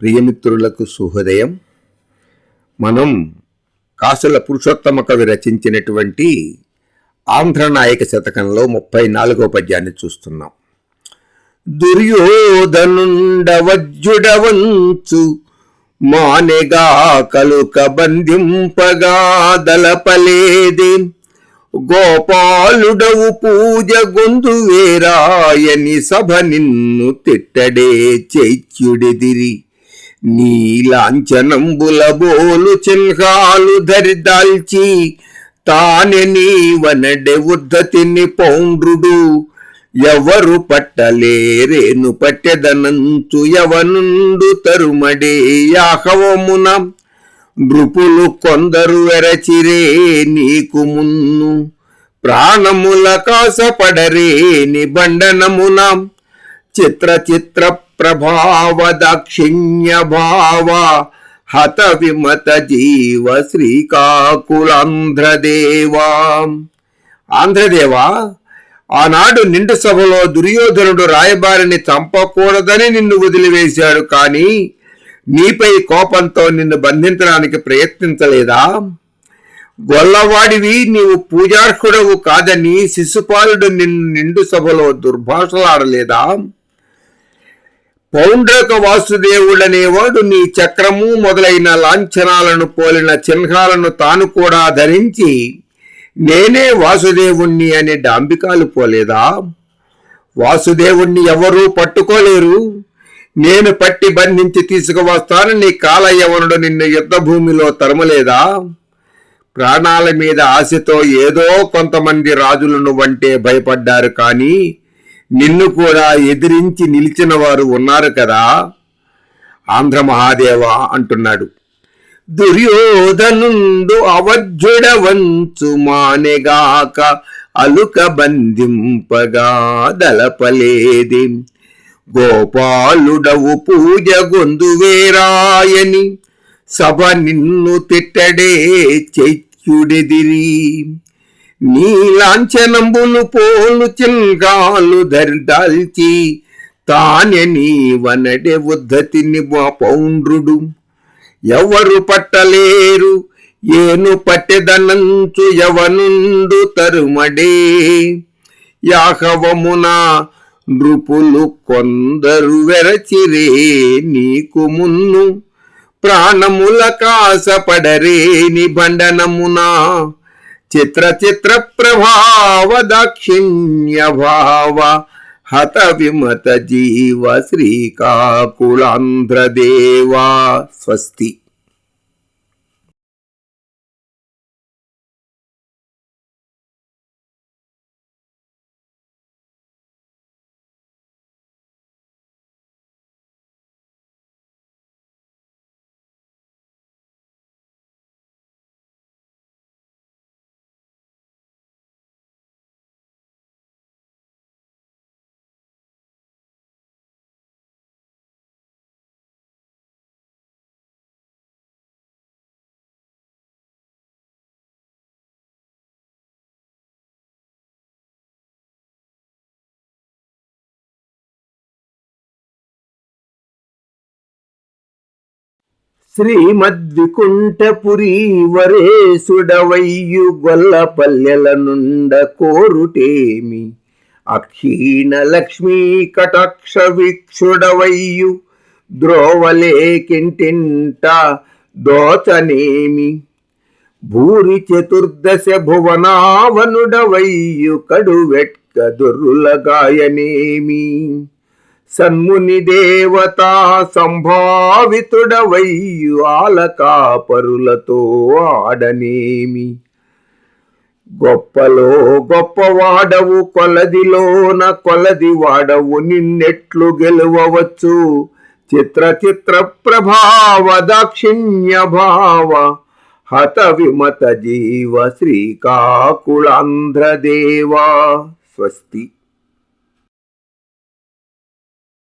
ప్రియమిత్రులకు శుభోదయం మనం కాసుల పురుషోత్తమ కవి రచించినటువంటి ఆంధ్రనాయక శతకంలో ముప్పై నాలుగో పద్యాన్ని చూస్తున్నాం. దుర్యోధనుండవజ్జుడవంచు మానెగా కలుక బంధింపగాదలపలేదే గోపాలుడవు పూజ గొంతు వేరాయని సభ నిన్ను తిట్టడే చైత్యుడిదిరి నీలాంఛనంబుల బోలు చిన్హాలు ధరిదాల్చి తానె నీవనడె ఉద్ధతిని పౌండ్రుడు. ఎవరు పట్టలేరేను పట్టెదనంతు యవనుండు తరుమడే యాహవమున. నృపులు కొందరు వెరచిరే నీకు మున్ను. ప్రాణముల కాసపడరే నిబండనమున చిత్ర చిత్ర ప్రభావ దక్షిణ్య భావ హత విమత జీవ శ్రీకాకులాంధ్రదేవా ఆంధ్రదేవా ఆనాడు నిండు సభలో దుర్యోధనుడు రాయబారిని చంపకూడదని నిన్ను వదిలివేశాడు కానీ నీపై కోపంతో నిన్ను బంధించడానికి ప్రయత్నించలేదా? గొల్లవాడివి నీవు పూజార్హుడవు కాదని శిశుపాలుడు నిన్ను నిండు సభలో దుర్భాషలాడలేదా? పౌండ్రక వాసుదేవుడనేవాడు నీ చక్రము మొదలైన లాంఛనాలను పోలిన చిహ్నాలను తాను కూడా ధరించి నేనే వాసుదేవుణ్ణి అనే డాంబికాలు పోలేదా? వాసుదేవుణ్ణి ఎవరూ పట్టుకోలేరు. నేను పట్టి బంధించి తీసుకువస్తాను నీ కాలయవనుడు నిన్ను యుద్ధభూమిలో తరమలేదా? ప్రాణాల మీద ఆశతో ఏదో కొంతమంది రాజులను వంటే భయపడ్డారు కానీ నిన్ను కూడా ఎదిరించి నిలిచిన వారు ఉన్నారు కదా? ఆంధ్ర మహాదేవ అంటున్నాడు. దుర్యోధనుండు అవజ్జుడవంచు మానెగాక అలుక బంధింపగా దళపలేది గోపాలుడవు పూజ గొందువేరాయని సభ నిన్ను తిట్టడే చైత్యుడెదిరి నీలాంఛనంబును పోలు చిల్గాలు దరిదాల్చి తానె నీవనడే ఉద్ధతిని మా పౌండ్రుడు. ఎవరు పట్టలేరు ఏను పట్టెదనంచు యవనుండు తరుమడే. యాహవమున నృపులు కొందరు వెరచిరే నీకు మున్ను ప్రాణముల కాసపడరే నిబండనమునా చిత్ర చిత్ర ప్రభావ దాక్షిణ్య భావ హత విమత జీవ శ్రీకాకుళాంధ్రదేవా స్వస్తి శ్రీమద్వికుంఠపురి వరేసుడవయ్యు గొల్లపల్లెల నుండ కోరుటేమి అక్షీణ లక్ష్మీ కటాక్ష వీక్షుడవయ్యు ద్రోవలేకింటింట దోచనేమి? భూరి చతుర్దశ భువనావనుడవయ్యు కడువెట్క దుర్రులగాయనేమి? సన్ముని దేవతా సంభావితుడవయ్యు ఆలకాపరులతో ఆడనేమి. గొప్పలో గొప్పవాడవు కొలదిలోన కొలది వాడవు నిన్నెట్లు గెలువవచ్చు. చిత్ర చిత్ర ప్రభావ దాక్షిణ్య భావ హత విమత జీవ శ్రీకాకుళాంధ్రదేవా. స్వస్తి.